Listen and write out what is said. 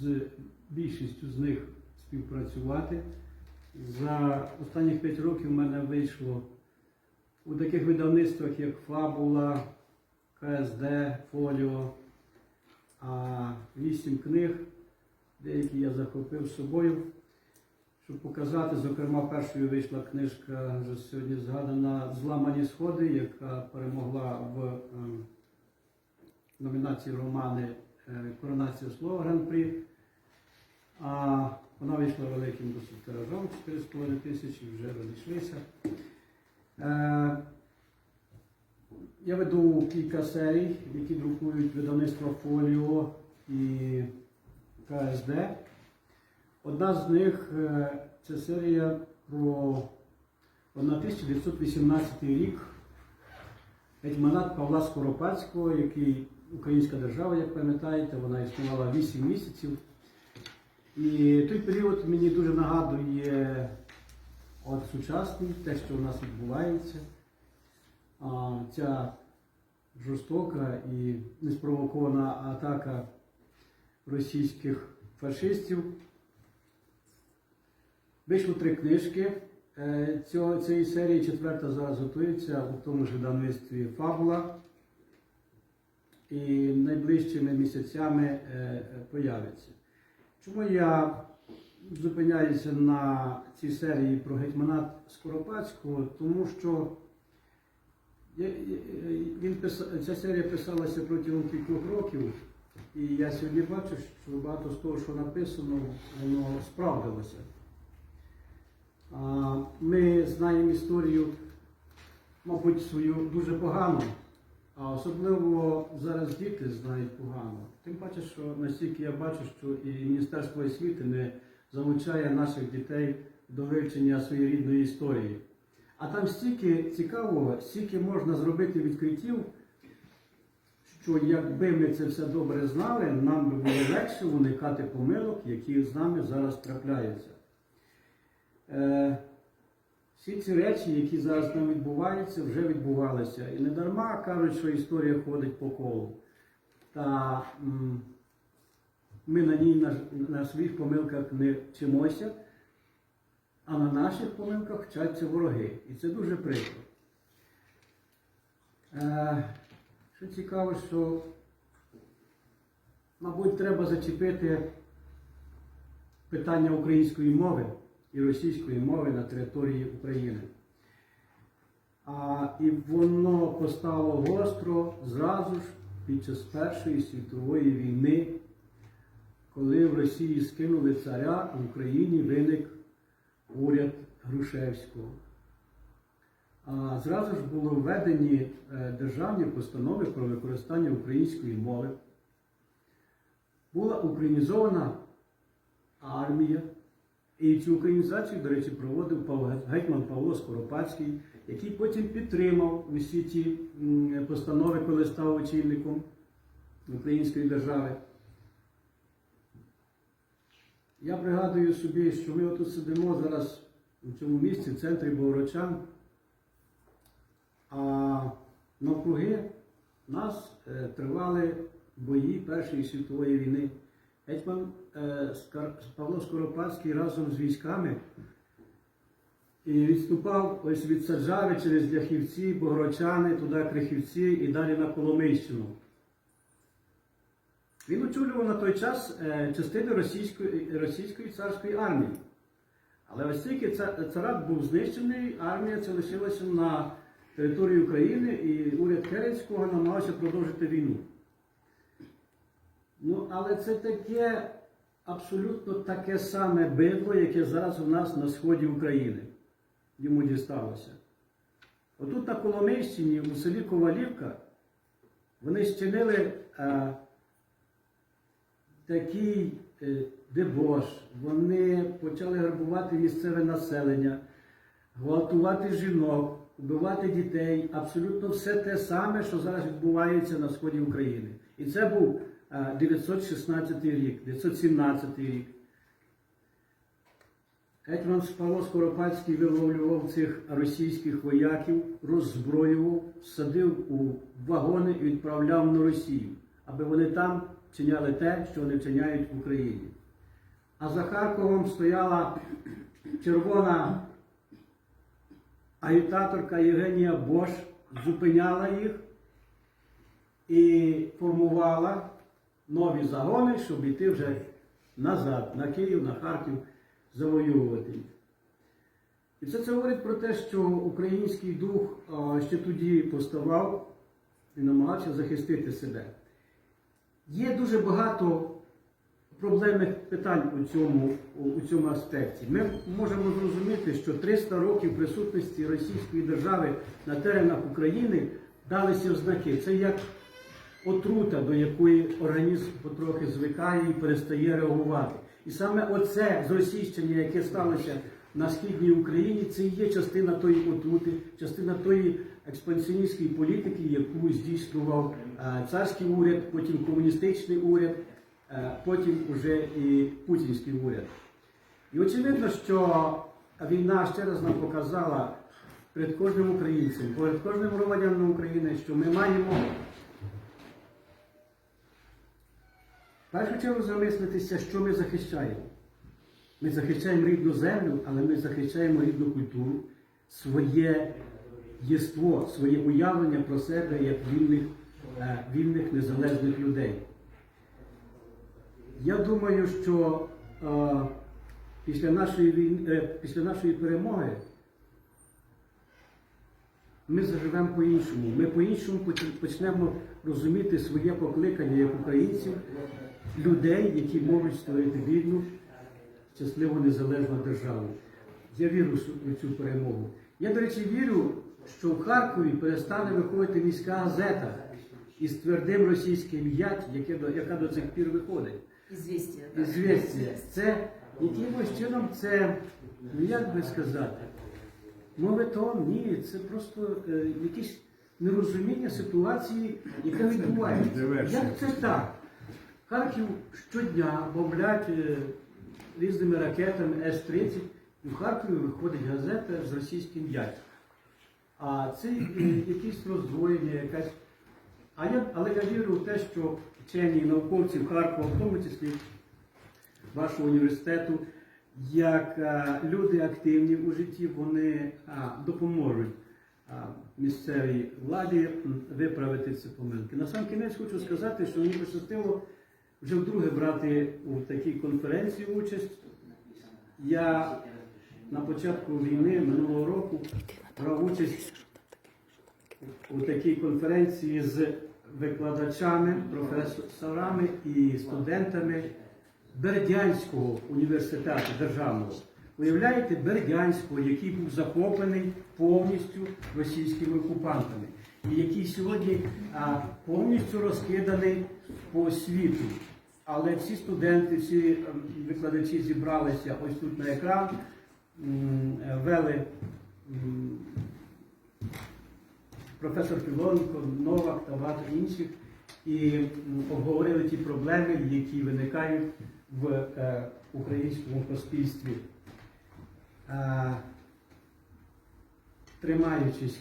з більшістю з них співпрацювати. За останні 5 років в мене вийшло у таких видавництвах, як Фабула, КСД, Фоліо, а вісім книг, деякі я захопив з собою, щоб показати. Зокрема, першою вийшла книжка, вже сьогодні згадана Зламані сходи, яка перемогла в ем, номінації романи е, Коронація слова Гран-прі. А вона вийшла великим досить тиражом, 4,5 тисячі, вже розійшлися. Е, Я веду кілька серій, які друкують видавництво Фоліо і КСД. Одна з них е, це серія про 1918 рік. Гетьманат Павла Скоропадського, який Українська держава, як пам'ятаєте, вона існувала 8 місяців. І той період мені дуже нагадує от сучасний, те, що у нас відбувається. А, ця жорстока і неспровокована атака російських фашистів. Вийшло три книжки е, цього, цієї серії. Четверта зараз готується у тому ж видавництві Фабула. І найближчими місяцями е, е, появиться. Чому я зупиняюся на цій серії про гетьманат Скоропадського? Тому що він писа- ця серія писалася протягом кількох років, і я сьогодні бачу, що багато з того, що написано, воно справдилося. Ми знаємо історію, мабуть, свою дуже погано, а особливо зараз діти знають погано. Тим паче, що настільки я бачу, що і Міністерство освіти не залучає наших дітей до вивчення своєї рідної історії. А там стільки цікавого, стільки можна зробити відкриттів, що якби ми це все добре знали, нам би було легше уникати помилок, які з нами зараз трапляються. Всі ці речі, які зараз там відбуваються, вже відбувалися. І не дарма кажуть, що історія ходить по колу. Та м, ми на ній на, на своїх помилках не вчимося, а на наших помилках вчаться вороги. І це дуже прикро. Е, що цікаво, що, мабуть, треба зачепити питання української мови і російської мови на території України. А, і воно постало гостро зразу ж під час Першої світової війни, коли в Росії скинули царя, в Україні виник уряд Грушевського. А зразу ж було введені е, державні постанови про використання української мови. Була українізована армія. І цю українізацію, до речі, проводив гетьман Павло Скоропадський, який потім підтримав усі ті постанови, коли став очільником Української держави. Я пригадую собі, що ми отут сидимо зараз у цьому місці, в центрі Богородчан, а навкруги нас е, тривали бої Першої світової війни. Гетьман е, Павло Скоропадський разом з військами і відступав ось від Саджави через Ляхівці, Богородчани, туди Крихівці і далі на Коломийщину. Він очолював на той час е, частини російської, російської царської армії. Але оскільки ца- царат був знищений, армія ця лишилася на території України, і уряд Керенського намагався продовжити війну. Ну, але це таке абсолютно таке саме бидло, яке зараз у нас на сході України. Йому дісталося. Отут на Коломийщині, у селі Ковалівка, вони зчинили е, такий е, дебош. Вони почали грабувати місцеве населення, гвалтувати жінок, вбивати дітей. Абсолютно все те саме, що зараз відбувається на сході України. І це був 916 рік, 917 рік. Гетьман Павло Скоропадський виловлював цих російських вояків, роззброював, садив у вагони і відправляв на Росію, аби вони там вчиняли те, що вони вчиняють в Україні. А за Харковом стояла червона агітаторка Євгенія Бош, зупиняла їх і формувала нові загони, щоб йти вже назад, на Київ, на Харків, завоювати. І все це говорить про те, що український дух ще тоді поставав і намагався захистити себе. Є дуже багато проблемних питань у цьому, у, цьому аспекті. Ми можемо зрозуміти, що 300 років присутності Російської держави на теренах України далися в знаки. Це як отрута, до якої організм потрохи звикає і перестає реагувати. І саме оце зросійщення, яке сталося на східній Україні, це і є частина тої отрути, частина тої експансіоністської політики, яку здійснював е, царський уряд, потім комуністичний уряд, е, потім уже і путінський уряд. І очевидно, що війна ще раз нам показала перед кожним українцем, перед кожним громадянином України, що ми маємо першу чергу замислитися, що ми захищаємо. Ми захищаємо рідну землю, але ми захищаємо рідну культуру, своє єство, своє уявлення про себе як вільних, е, вільних незалежних людей. Я думаю, що е, після, нашої війни, е, після нашої перемоги ми заживемо по-іншому. Ми по-іншому почнемо розуміти своє покликання як українців, людей, які можуть створити вільну, щасливу незалежну державу. Я вірю в цю перемогу. Я, до речі, вірю, що в Харкові перестане виходити міська газета із твердим російським ять, яка до цих пір виходить. Известия. да. Це якимось чином це, ну як би сказати, моветон, ні, це просто е, якесь нерозуміння ситуації, яка відбувається. Як це так? Харків щодня бомблять е, різними ракетами С-30, і в Харкові виходить газета з російським яйцем. А це е, якісь роздвоєння, якась. А я, але я вірю в те, що вчені і науковці в Харкова, в тому числі вашого університету, як е, люди активні у житті, вони а, допоможуть а, місцевій владі виправити ці помилки. На сам кінець хочу сказати, що мені пощастило вже вдруге брати у такій конференції участь. Я на початку війни минулого року брав участь у такій конференції з викладачами, професорами і студентами Бердянського університету державного. Уявляєте, Бердянського, який був захоплений повністю російськими окупантами, і який сьогодні повністю розкиданий по світу. Але всі студенти, всі ем, викладачі зібралися ось тут на екран, е, вели професор Філонко, Новак та багато інших, і обговорили ті проблеми, які виникають в е, українському суспільстві. Е, тримаючись